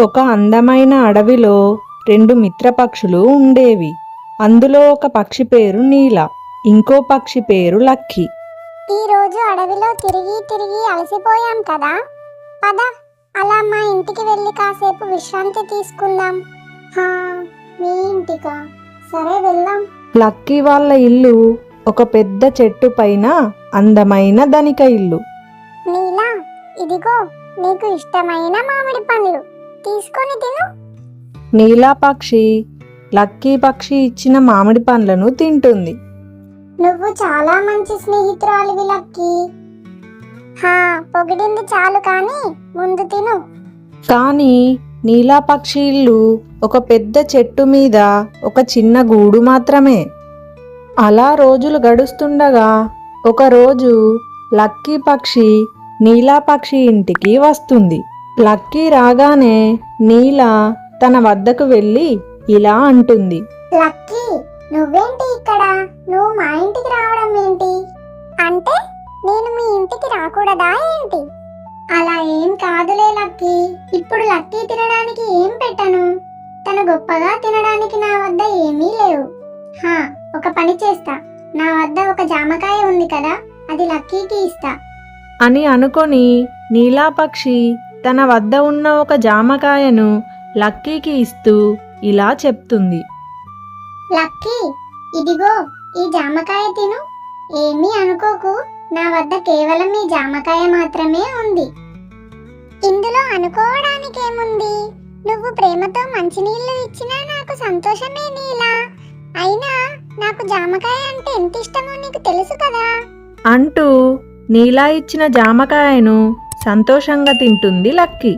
ఒక అందమైన అడవిలో రెండు మిత్రపక్షులు ఉండేవి. అందులో ఒక పక్షి పేరు నీల ఇంకో పక్షి పేరు లక్కీ. ఈ రోజు అడవిలో తిరిగి తిరిగి అలసిపోయాం కదా? పద అలా మా ఇంటికి వెళ్ళి కాసేపు విశ్రాంతి తీసుకుందాం. హా మీ ఇంటికా? సరే వెళ్దాం. లక్కీ వాళ్ళ ఇల్లు ఒక పెద్ద చెట్టు పైన అందమైన ధనిక ఇల్లు. నీలా ఇదిగో నీకు ఇష్టమైన మామిడి పండ్లు. తీసుకొని తిను. నీలా పక్షి లక్కీ పక్షి ఇచ్చిన మామిడి పండ్లను తింటుంది. నువ్వు చాలా మంచి స్నేహితురాలివి లక్కీ. హా పొగిడింది చాలు కానీ ముందు తిను. కానీ నీలా పక్షి ఇల్లు ఒక పెద్ద చెట్టు మీద ఒక చిన్న గూడు మాత్రమే. అలా రోజులు గడుస్తుండగా ఒకరోజు లక్కీ పక్షి నీలా పక్షి ఇంటికి వస్తుంది. లక్కీ రాగానే నీల తన వద్దకు వెళ్ళి ఇలా అంటుంది. లక్కీ నువ్వేంటి ఇక్కడ? నువ్వు మా ఇంటికి రావడం ఏంటి? అంటే నేను మీ ఇంటికి రాకూడదా ఏంటి? అలా ఏం కాదులే లక్కీ. ఇప్పుడు లక్కీ తినడానికి ఏం పెట్టను? తను గొప్పగా తినడానికి నా వద్ద ఏమీ లేవు. హా ఒక పని చేస్తా. నా వద్ద ఒక జామకాయ ఉంది కదా అది లక్కీకి ఇస్తా. అని అనుకొని నీలాపక్షి తన వద్ద ఉన్న ఒక జామకాయను లక్కీకి ఇస్తూ ఇలా చెప్తుంది. లక్కీ ఇదిగో ఈ జామకాయ తిను. ఏమీ అనుకోకు నా వద్ద కేవలం ఈ జామకాయ మాత్రమే ఉంది. ఇందులో అనుకోవడానికి ఏముంది నువ్వు ప్రేమతో మంచినీళ్ళు ఇచ్చినా నాకు సంతోషమే నీలా? అయినా నాకు జామకాయ అంటే ఎంత ఇష్టమో నీకు తెలుసు కదా? అంటూ నీలా ఇచ్చిన జామకాయను సంతోషంగా తింటుంది లక్కీ.